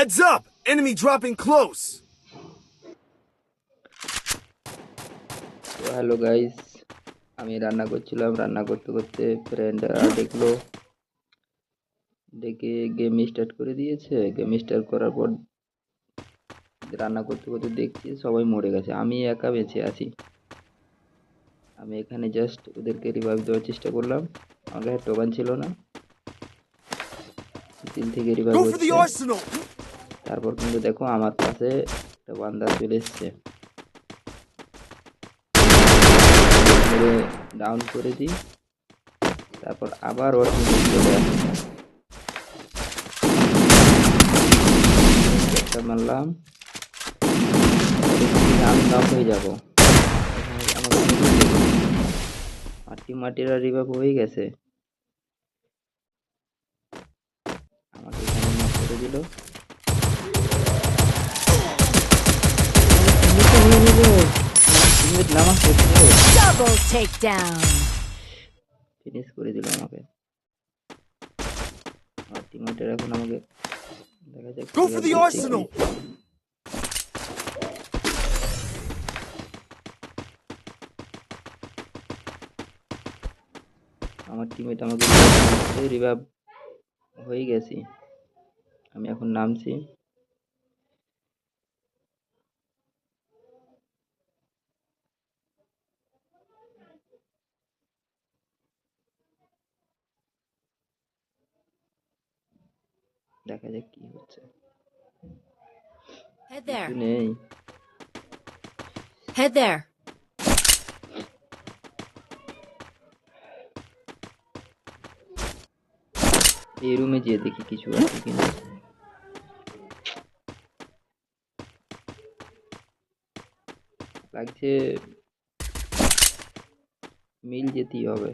Heads up! Enemy dropping close! Hello guys আমি রান্না করছিলাম রান্না করতে করতে ফ্রেন্ড দেখল। দেখে গেম স্টার্ট করে দিয়েছে। গেম স্টার্ট করার পর রান্না করতে করতে দেখছি সবাই মরে গেছে। আমি একা বেঁচে আছি। আমি এখানে জাস্ট ওদেরকে রিভাইভ দেওয়ার চেষ্টা করলাম। আমার কাছে টোকান ছিল না। দিল থেকে রিভাইভ তারপর কিন্তু দেখো আমার পাশে একটা বান্দা চলে এসছে। ডাউন করে দিই। তারপর আবার ওর চলে মারলাম। আমি নক হয়ে যাব। মাটি মাটিরা রিভাইভ হয়ে গেছে। আমাকে করে দিল। Double takedown. ফিনিশ করে দিল আমাকে টিমমেটের এখন আমাকে দেখা যাক Go কি for the arsenal! আমার টিমমেট আমাকে রিভাইভ হয়ে গেছি আমি এখন নামছি দেখা যাক কি হচ্ছে Head there. নেই Head there. এই রুমে যেয়ে দেখি কিছু আছে কিনা লাগছে মিল যেতেই হবে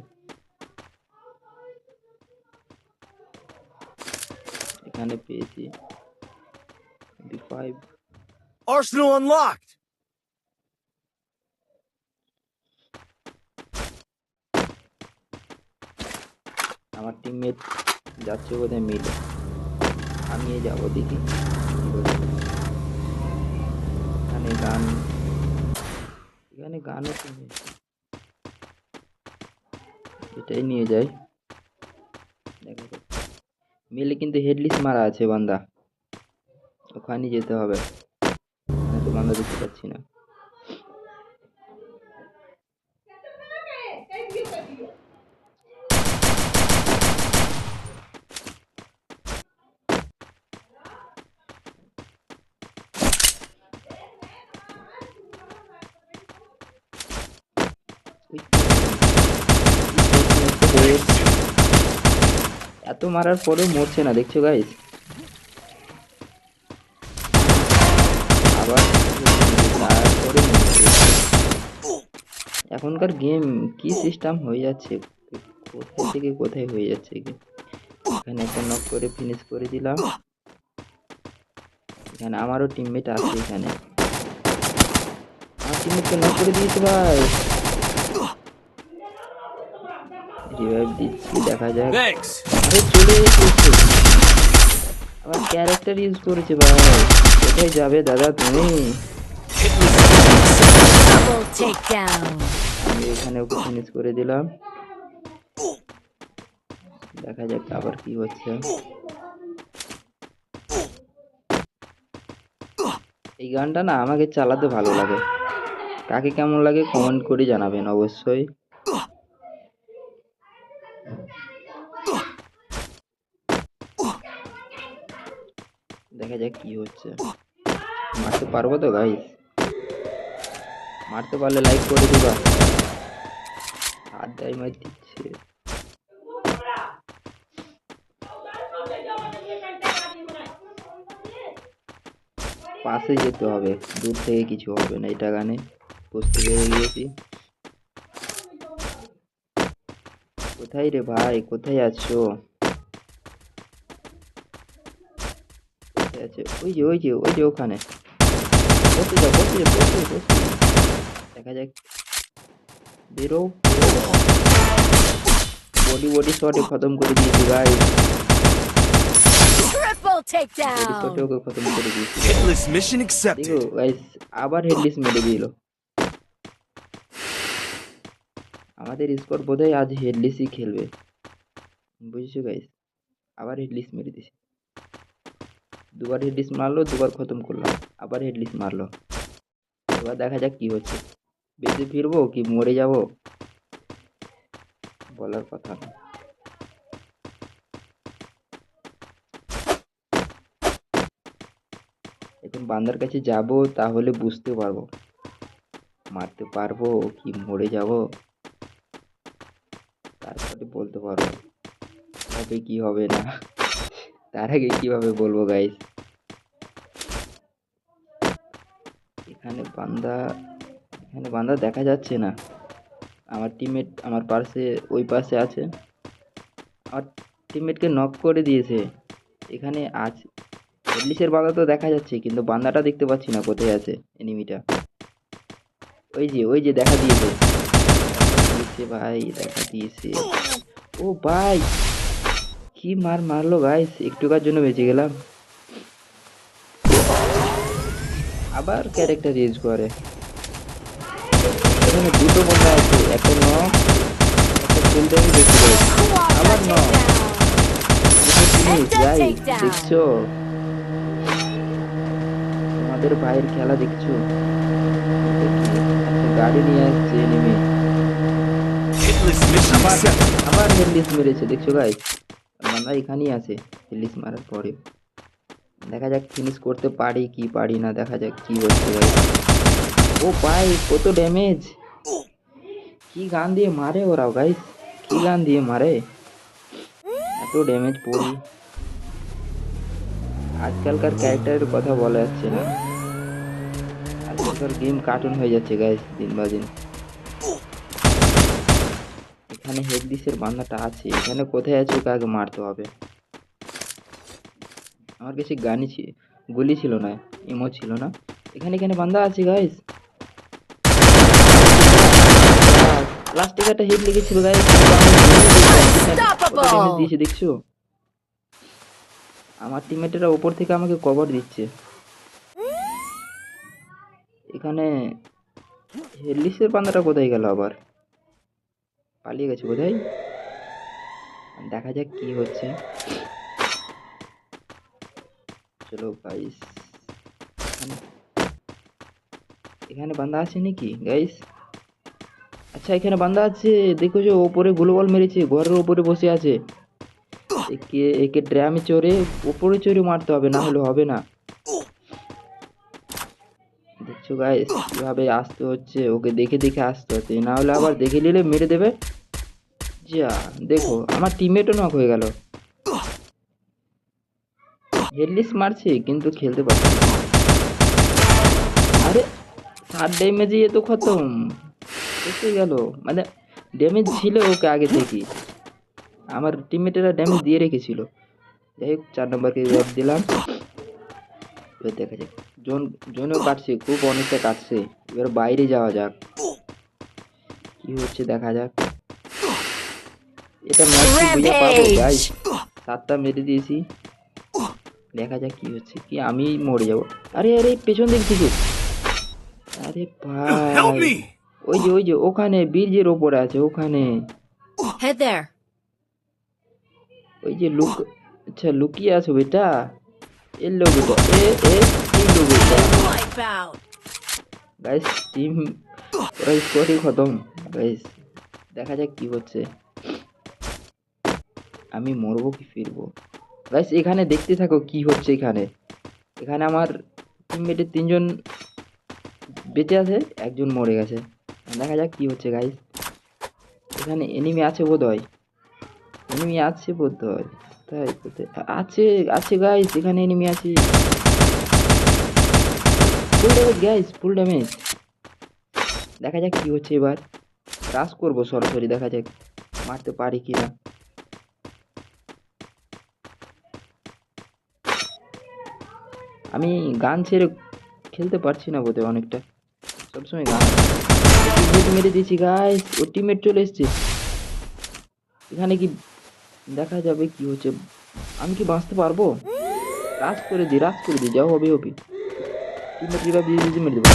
এখানে পেয়েছি ফাইভ Arsenal unlocked! আমার টিমমেট যাচ্ছে বোধহয় মিলে আমিও যাব দেখি। কি করছে। এখানে গান এখানে গানও তো নেই এটাই নিয়ে যাই। দেখা যাক। মিলে কিন্তু হেডলিস মারা আছে বান্দা। ওখানে যেতে হবে। আমি তো বান্দা দেখতে পাচ্ছি না। ওই এত মারার পরেও মরছে না, দেখছ গাইস আবার। এখনকার গেম কি সিস্টেম হয়ে যাচ্ছে? কোথায় থেকে কোথায় হয়ে যাচ্ছে এখানে একটা নক করে ফিনিশ করে দিলাম। এখানে আমারও টিমমেট আছে এখানে। আমার টিমমেটকে নক করে দিয়েছে ভাই। রিভাইভ দিচ্ছি, দেখা যাক! আরে চলে এসেছে। আবার ক্যারেক্টার ইউজ করেছে ভাই। কোথায় যাবে দাদা তুমি. আমি এখানে ওকে ফিনিশ করে দিলাম। দেখা যাক আবার কি হচ্ছে। এই গানটা না আমাকে চালাতে ভালো লাগে। কাকে কেমন লাগে কমেন্ট করে জানাবেন অবশ্যই দেখা যাক কি হচ্ছে? মারতে পারব তো গাইস মারতে পারলে লাইক করে দিবা। আড্ডাই মার দিচ্ছে। পাশে যেতে হবে। দূর থেকে কিছু হবে না, এটা গানে। বুঝতে পেরে গিয়েছি। কোথায় রে ভাই? কোথায় আছো? আছে ওই যে ওই যে ওই যে ওখানে বসে যাও বসে যাও বসে যাও, বসে যাও। দেখা যাক বেরো বডি বডি শটে খতম করে দিয়েছি ভাই আবার হেডলিস মেরে দিল আমাদের স্কোর বোধহয় আজ হেডলিসই খেলবে বুঝেছ গাইস আবার হেডলিস মেরে দিছে দুবার হেডলিস মারলো, দুবার খতম করলাম, আবার হেডলিস মারলো। এবার দেখা যাক কি হচ্ছে। বেঁচে ফিরবো কি মরে যাব? বলার কথা না। এখন বান্দার কাছে যাব, তাহলে বুঝতে পারব। মারতে পারব কি মরে যাব? তারপরে বলতে পারব। হবে কি হবে না? তার আগে কীভাবে বলব গাইস এখানে বান্দা এখানে বান্দা দেখা যাচ্ছে না। আমার টিমমেট আমার পাশে, ওই পাশে আছে। আমার টিমমেটকে নক করে দিয়েছে। এখানে আছে হেডলিসের বান্দা তো দেখা যাচ্ছে, কিন্তু বান্দাটা দেখতে পাচ্ছি না কোথায় আছে এনিমিটা ওই যে ওই যে দেখা দিয়েছে ভাই, দেখা দিয়েছে। ও ভাই! কি মার মারলো গাইস একটুকার জন্য বেঁচে গেলাম। আবার ক্যারেক্টার ইউজ করে। এখানে দুটো বন্ধা আছে একটা নক একটা ফুল টাইম আবার takedown. দেখছ? তোমাদের ভাইয়ের খেলা দেখছ? গাড়ি নিয়ে আসছে নেমে Hitless আবার আবার হেডলিস মেরেছে দেখছ গাই আমরা এখানেই আছে হেডলিস মারার পরে। দেখা যাক ফিনিশ করতে পারি কি পারি না, দেখা যাক কি হচ্ছে ও ভাই, কত ড্যামেজ কি গান দিয়ে মারে ওরাও গাইস কি গান দিয়ে মারে? এত ড্যামেজ পড়ি। আজকালকার ক্যারেক্টারের কথা বলা যাচ্ছে না। আজকালকার গেম কার্টুন হয়ে যাচ্ছে গাইস দিন বা দিন। এখানে হেডলিসের বান্দাটা আছে। এখানে কোথায় আছে আগে মারতে হবে। আমার কাছে ছিল গুলি ছিল না ইমো ছিল না। এখানে এখানে বান্দা আছে গাইস লাস্টে একটা লেগেছিল গাইস! দিয়েছে, দেখছ? আমার টিমমেটেরা উপর থেকে আমাকে কভার দিচ্ছে। এখানে হেডলিসের বান্দাটা কোথায় গেল আবার? পালিয়ে গেছে বোধহয়। দেখা যাক কি হচ্ছে। চলো গাইস এখানে বান্দা আছে নাকি গাইস আচ্ছা এখানে বান্দা আছে। দেখো যে ওপরে গ্লোবাল মেরেছে, ঘরের ওপরে বসে আছে। একে একে ড্রামে চড়ে, ওপরে চড়ে মারতে হবে, না হলে হবে না। দেখছ গাইস কীভাবে আসতে হচ্ছে? ওকে দেখে দেখে আসতে হচ্ছে। না হলে আবার দেখে নিলে মেরে দেবে। যা, দেখো, আমার টিমমেটও নক হয়ে গেল। হেডলিস মারছে, কিন্তু খেলতে পারছে না। আরে সাত ড্যামেজে এ তো খতম। এসে গেল। মানে ড্যামেজ ছিল ওকে আগে থেকে। আমার টিমমেটেরা ড্যামেজ দিয়ে রেখেছিল। যাই হোক, চার নম্বরকে রেড দিলাম। দেখা যাক। জোন, জোনও কাটছে, খুব অনেকটা কাটছে। এবার বাইরে যাওয়া যাক। কি হচ্ছে দেখা যাক। এটা ম্যাচ বুঝে পাবো গাইস সাতটা মেরে দিয়েছি। দেখা যাক কি হচ্ছে। কি আমি মরে যাব। আরে আরে পেছন দিক থেকে। আরে ভাই। ওই যে ওই যে ওখানে বীর্যের ওপরে আছে ওখানে. ওই যে লুক আচ্ছা লুকিয়ে আছো বেটা? এলো বেটা এ এ এলো বেটা Wipeout. গাইস টিম ওরা স্কোরই খতম। গাইস দেখা যাক কি হচ্ছে। আমি মরবো কি ফিরবো? গাইস এখানে দেখতে থাকো কি হচ্ছে এখানে। এখানে আমার টিমমেটের তিনজন বেঁচে আছে, একজন মরে গেছে। দেখা যাক কি হচ্ছে গাইস এখানে এনিমি আছে বোধ হয় এনিমি আছে বোধ হয় তাই আছে আছে গাইস এখানে এনিমি আছে। Full damage guys full damage দেখা যাক কি হচ্ছে এবার। রাস করব, সরাসরি দেখা যাক। মারতে পারি কি না আমি গান ছেড়ে খেলতে পারছি না বোধহয় অনেকটা। সবসময় গান মেরে দিয়েছি গাইস ও টিমের চলে এসছে। এখানে কি দেখা যাবে কি হচ্ছে? আমি কি বাঁচতে পারব? রাস করে দিই রাস করে দিই যাও হবে হবে। দিয়ে মেরে দেবো।